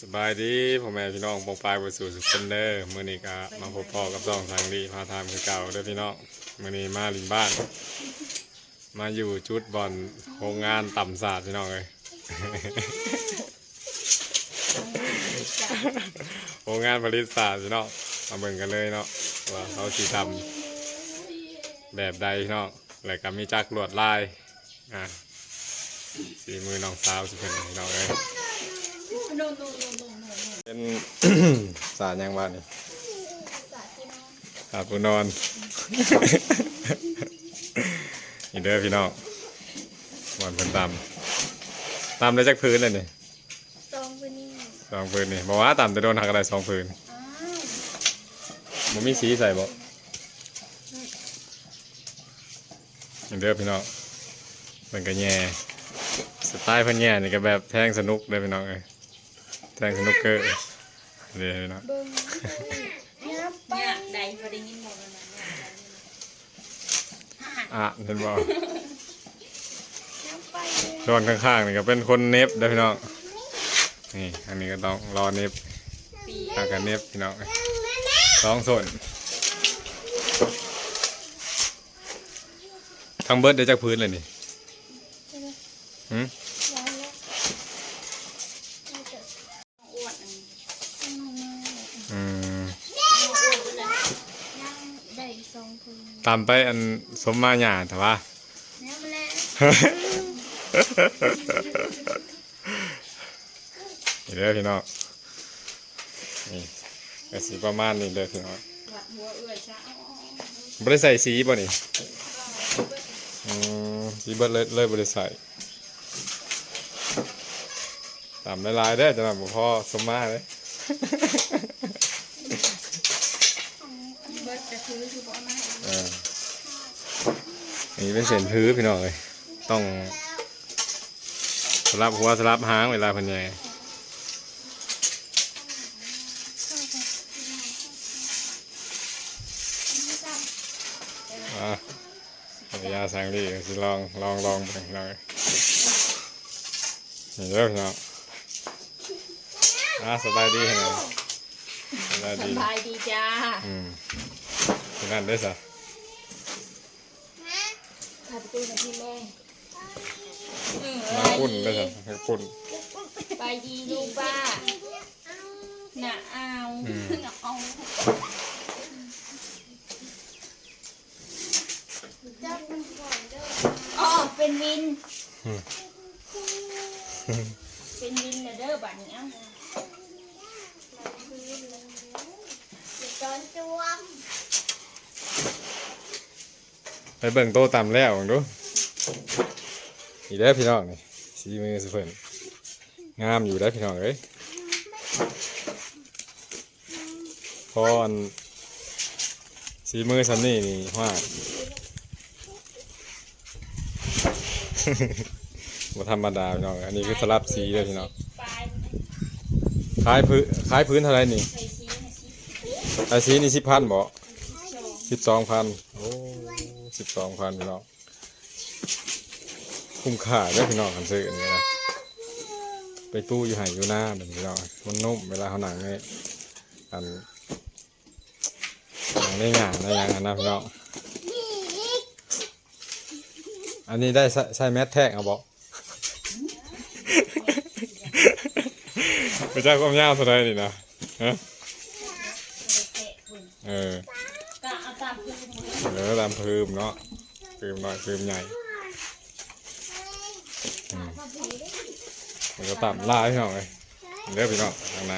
สบายดีพ่อแม่พี่น้องปองปลายบสู่สุดเซนเดอร์มื่อนี้ก็มาพบพ่อกับสองทางดีพาทามคือเก่าเด้อพี่น้องมื่อนี้มาลินบ้าน มาอยู่จุดบอลโรงงานต่ำศาสตร์พี่น้องเลย โรงงานผลิตศาสตร์พี่น้องมาเบิ่งกันเลยเนาะว่าเขาสีทำแบบใดพี่น้องแล้วก็มีจักรลวดลายอะสีมือน้องสาวสิเป็นพี่น้องเลย โนโนโนโนโนเป็น สารยังบ้านนี่สาที่น้องสารปูนอนนี่เด้อพี่น้องวันเพิ่นตำตำได้จักพื้นเลยนี่ซองวันนี้สองพื้นนี่บอกว่าตำจะโดนหักอะไรสองพื้นอ้าวมันมีสีใส่บ่นี่เด้อพี่น้องมันก็แย่สไตล์เพิ่นแย่นี่ก็แบบแทงสนุกเด้อพี่น้องเอ้ย แทงสนุกเกอร์เด้อพี่น้องเบิ้งยับไปเนี่ยใดพอได้ยินบอกมันนะอะเห็นบ่ยับไปเลยโดนข้างๆนี่ก็เป็นคนเน็บเด้อพี่น้อง นี่อันนี้ก็ต้องรอเน็บปีทางกันเน็บพี่น้องสองส่วนทั้งเบิร์ดได้จากพื้นเลยนี่หืม ย้ายแล้วน่าจะ อ้วนอัน ทำมา อืม ยังได้ซองคืน ตามไปอันสมมาหยาแต่ว่าแล้วมาแล้วนี่เด้อพี่น้องนี่ก็สีประมาณนี้เด้อพี่น้องวัดหัวเอื้อยช้าอ๋อบ่ได้ใส่สีบ่นี่อืมสีเบิดเลยเลยบ่ได้ใส่ตามละลายๆเด้อจะแบบบ่พอสมมาเลย เบิดจะคือคือบอกมา เออ นี่เป็นเส้นพื้นพี่น้องเลยต้องสลับหัวสลับหางเวลาเพันแยงอะภรรยาสังดีสิลองลองลองไปหน่อยนี่เด้อพี่น้องอะสบายดีเหรอสบายสดีบายดีจ้าอืมที่นั่นได้อสะขับ ตู้มาที่แม่เออมาปุ่นได้อสะให้ปุ่นไปดีลูกป้าน่ะเอาอืมน่ะเอาจับมันก่อนเด้ออ๋อเป็นวิน เป็นวินนะเด้อบัดนี้เอ้าคืนเลยเดี๋ยวตอนจวม ไปเบิ่งโตต่ำแล้วเบิ่งดูนี่ได้อพี่น้องนี่สีมือสุเพิ่นงามอยู่ได้พี่น้องเอ้ยพออันสีมือสันนี่นี่ว่าบ่ธรรมดาพี่น้อง อันนี้คือสลับสีเลยพี่น้องคล้ายพื้นคล้ายพื้นเท่าไรนี่ใส่สีนี่สิบพันบ่โชว์สิบสองพัน สองพันพี่น้องคุ้มค่าด้อพี่น้องคันซื้ออันนี้นะไปตู้อยู่ไห่อยู่หน้าแบบพี่น้องมันนุ่มเวลาเขาหนังนี่อันหนังได้หยางได้ยังอันนะพี่น้องอันนี้ได้ใส่แมสแท็กเอาบ่ไปจ้าความยาวเท่าไหรนี่นะฮะเตะเออ เหลือตามพืมเนาะพืมน้อยพืมใหญ่มันก็ต่ำลายพี่น้องเลยเหลือพี่น้องข้างใน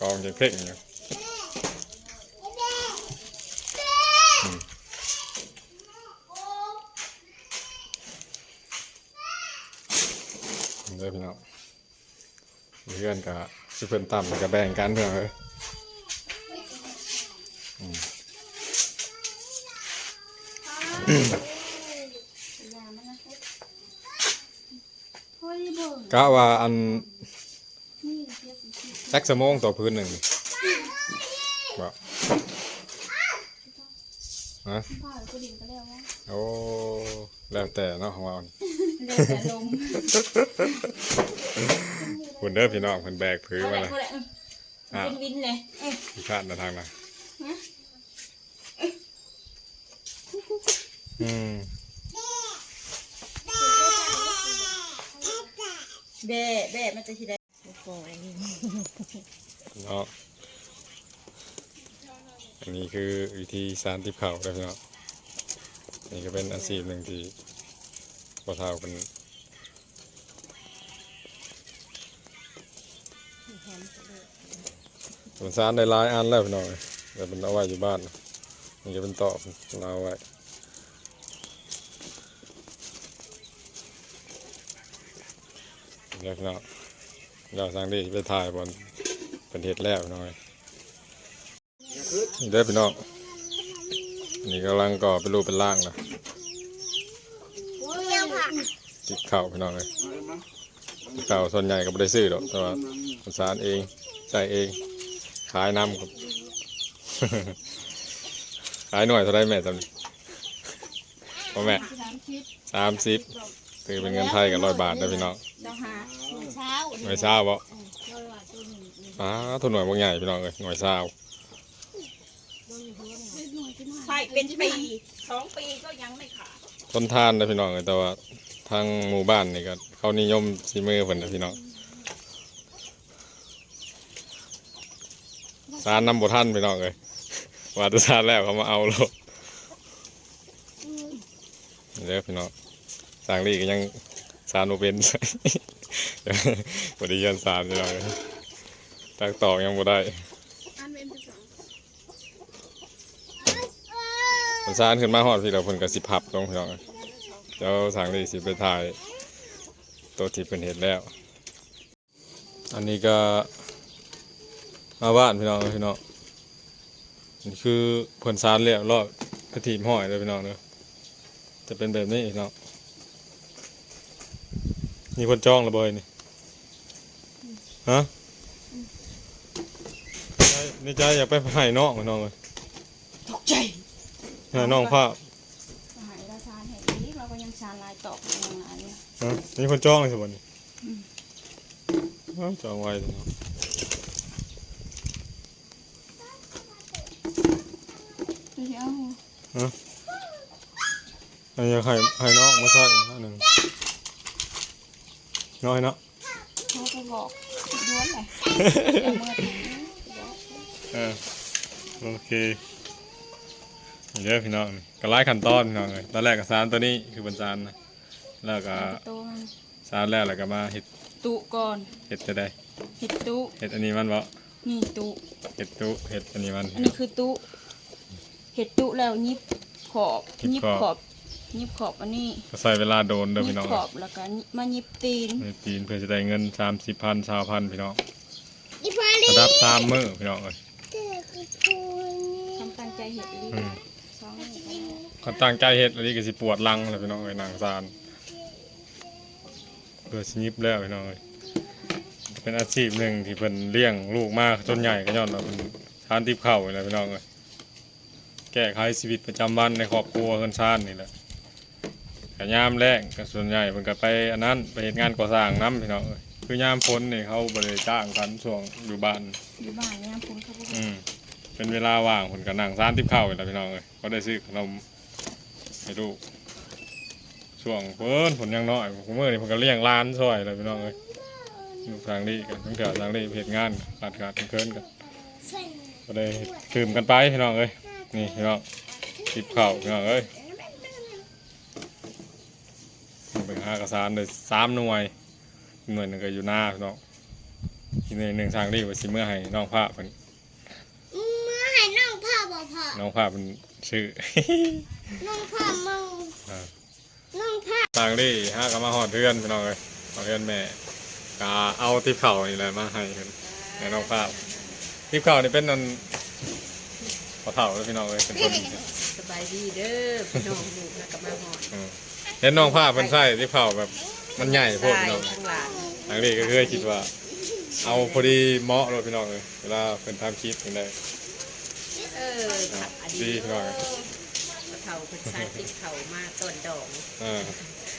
กองยังเพ่งอยู่เหลือพี่น้องเพื่อนกับเพื่อนต่ำกับแบ่งกันเพื่อนเลย อย่ามันนะเฮ้ยเบิ่ง กะว่าอันนี่เทียบสีสักสมองต่อพื้นหนึ่งบ่ฮะผ้าก็ดินก็แล้วว่าโอ้ แล้วแต่เนาะของเรานี่เดี๋ยวจะลมเป็นอยู่ในคุณเด้อพี่น้องเพิ่นแบกพื้นเอามาแหละเลยเอาแหละอืมเป็นวินเลยเอ้ยพี่ข้านมาทางน่ะ อืมแบ่แบ่มันจะสิได้โอ้ยเนาะอันนี้คือวิธีสารติบเข่าเด้อพี่น้องนี่ก็เป็นอาชีพหนึ่งที่พ่อเฒ่าเป็นผมสารได้หลายอันแล้วพี่น้องแต่เป็นเอาไว้อยู่บ้านนี่ก็เป็นตอบเราเอาไว้ เดี๋ยวพี่น้องเราสร้างดีไปถ่ายบนเป็นเห็ดแล้วพี่น้อยเด้อพี่น้องนี่กำลังก่อเป็นรูปเป็นร่างนะเลี้ยงผักเข่าพี่น้องเลยติดเข่าส่วนใหญ่ก็ไม่ได้ซื้อหรอกแต่ว่าผสารเองใส่เองขายน้ำครับขายหน่วยเท่าไรแม่จำนี่พ่อแม่สามสิบ คือเป็นเงินไทยกับร้อยบาทนะพี่น้องเจ้าหาเช้าหน่วยเช้าบ่อ้าทุนหน่วยบางใหญ่พี่น้องเลยหน่วยเช้าใส่เป็นปีสองปีก็ยังไม่ขาดต้นทานนะพี่น้องเลยแต่ว่าทางหมู่บ้านนี่ก็เขานิยมซีมือเพิ่นนะพี่น้องสารนำบท่านพี่น้องเลยว่าแตุสารแล้วเขามาเอาโลดนี่เด้อพี่น้อง สร้างรีก็ยังสารโมเป็นบดีเรียนสารพี่เลยตักตอกยังบ่ได้อันเป็นภาษามันสารขึ้นมาฮอดพี่เราเพิ่นก็สิพับลงพี่น้องเอ้ยเดี๋ยวสางรีสิไปถ่าย ตัวที่เป็นเห็ดแล้ว อันนี้ก็มาบ้านพี่น้องพี่น้องนี่คือผลสารเรียบรอบกระถิ่มห้อยเลยพี่น้องเนอะจะเป็นแบบนี้พี่น้อง มีคนจ้องระเบยนี่ฮะใจในใจอยากไปให้น้องพี่น้องเลยตกใจให้น้องภาพหายราชาเห็นนี้เราก็ยังชาลายตอกยังไงเนี่ยฮะมีคนจ้องเลยสิวันนี้อ้าวจ้องไว้เลยเนาะเดี๋ยวอันนี้ให้ให้น้องมาใส่อันหนึ่ง น้อยเนาะเขาไปบอกด้วนเลยเดี๋ยวเมื่อถึงเออโอเคเยอะพี่น้องนี่ก็ไล่ขั้นตอนพี่น้องเลยตอนแรกก็สารตัวนี้คือบรรจานนะแล้วก็โตมันสารแล้วแล้วก็มาเห็ดตุก่อนเห็ดจะได้เห็ดตุเห็ดอันนี้มันบ่นี่ตุเห็ดตุเห็ดอันนี้มันอันนี้คือตุเห็ดตุแล้วยิบขอบยิยิบบขขออบบ ยิบขอบอันนี้ก็ใส่เวลาโดนเด้อยิพี่บน้องขอบแล้วก็มายิบตีนในจีนเพื่อจะได้เงินสามสิบพันสามพันพี่น้องอีฟาลีระดับสามมือพี่น้องเอ้ยเด็กอีพูนี่ทำตั้งใจเห็ดดีอืมสองมือก็ได้ก็ตั้งใจเฮ็ดอันนี้ก็สิปวดหลังเลยพี่น้องเอ้ยนางซานเพื่อสิยิบแล้วพี่น้องเอ้ยเป็นอาชีพหนึ่งที่เพิ่นเลี้ยงลูกมากจนใหญ่ก็ย้อนว่าเพิ่นทานติบข้าวนี่แหละพี่น้องเอ้ยแก้ไขชีวิตประจำวันในครอบครัวเพิ่นชานนี่แหละ ก็ยามแรงก็ส่วนใหญ่เพิ่นก็ไปอันนั้นไปเฮ็ดงานก่อสร้างนํพี่น้องเอ้ยคือยามฝนนี่เขาบ่ได้จ้างกันช่วงอยู่บ้าน อยู่บ้านเนี่ยคุณเขาบอกอืมเป็นเวลาว่างผลกับนางซานติบข้าวอีกแล้วพี่น้องเลยก็ได้ซื้อขนมให้ลูกช่วงเพิ่นผลยังน้อยผมเมื่อนี่ผมก็เลี้ยงร้านซอยเลยพี่น้องเลยลูกทางนี้กันตั้งแต่ทางนี้เพจงานขาดขาดเคินกันก็ได้คืมกันไปพี่น้องเลยนี่พี่น้องติบข้าวพี่น้องเอ้ยเป็น ห้ากระสานเลยสามหน่วยหน่วยหนึ่งก็อยู่หน้าพี่น้องอีกหน่วยหนึ่งทางนี้ไว้สิเมื่อให้น้องผ้าเพิ่นเมื่อให้น้องพ่อบอกพ่อน้องภาพเป็นชื่อน้องพ่อมึงอ่าน้องพ่อต่างดิห้าก็มาหอดเพื่อนพี่น้องเลยหอดเพื่อนแม่กาเอาทิพเข่านี่แหละมาให้เพิ่นให้น้องภาพทิพเข่านี่เป็นนันพอเถ่าเลยพี่น้องเลยเป็นคนสบายดีเด้อพี่น้องลูกแล้วก็มาหอดอืม เห็นน้องภาพเป็นใช่ทิพเข่าแบบมันใหญ่โพดทราพี่ยน้องทั้งหลานต่างดิก็คือคิดว่า เอาพอดีเหมาะเลยพี่น้องเลยเวลาเป็นทำคลิปอย่างไรเออค่ะอดีดีตพี่น้องพระเฒ่าเพิ่นชาติเขามาต้นดอกอ่า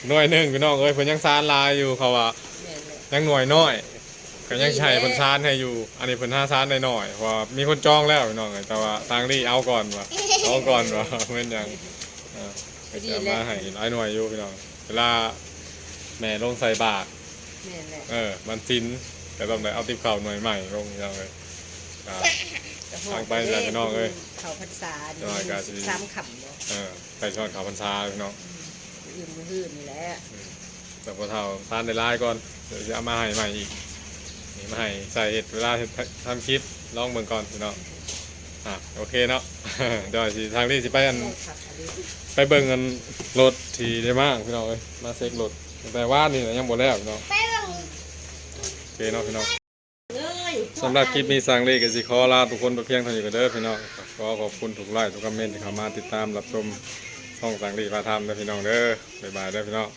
หน่วยหนึ่งพี่น้องเอ้ยเพิ่นยังซานลายอยู่เขาว่าแม่นเลยยังหน่วยน้อยก็ยังใช้เพิ่นซานให้อยู่ อันนี้เพิ่นหาซานหน่อยๆเพราะว่ามีคนจองแล้วพี่น้องเอ้ยแต่ว่าทางนี้เอาก่อนว่ะเอาก่อนว่ะเพิ่นยัง อ่าก็จะมาให้หลายหน่วยอยู่พี่น้องเวลาแม่ลงใส่บาตรแม่นแหละเออมันสิ้นก็ต้องได้เอาติบข้าวหน่วยใหม่ลงยังเลยครับกระหทางไปแล้วพี่น้องเอ้ยเขาพรรษาน้อยก็สิ สามขำเนาะเออไปช่อนข้าวพรรษาพี่น้องอื่นมือหื่นนี่แหละแต่พอเท่าทานได้หลายก่อนเดี๋ยวจะเอามาให้ใหม่อีกนี่มาให้ใส่เห็ดเวลาเฮ็ดทำคลิปลองเบิ่งก่อนพี่น้อง อะโอเคเนาะ เดี๋ยวสิทางนี้สิไปอันขับอันนี้ไปเบิ่งกันรถที่ได้มากพี่น้องเอ้ยมาเซ็กรถแต่ว่านี่นะยังบ่แล้วพี่น้องไปเบิ่งโอเคเนาะพี่น้องเอ้ยสำหรับคลิปนี้สังเลก็สิขอลาทุกคนไปเพียงเท่านี้ก็เด้อพี่น้องขอขอบคุณทุกไลค์ทุกคอมเมนต์ที่เข้ามาติดตามรับชมช่องสังเลพาทำเด้อพี่น้องเด้อบ๊ายบายเด้อพี่น้อง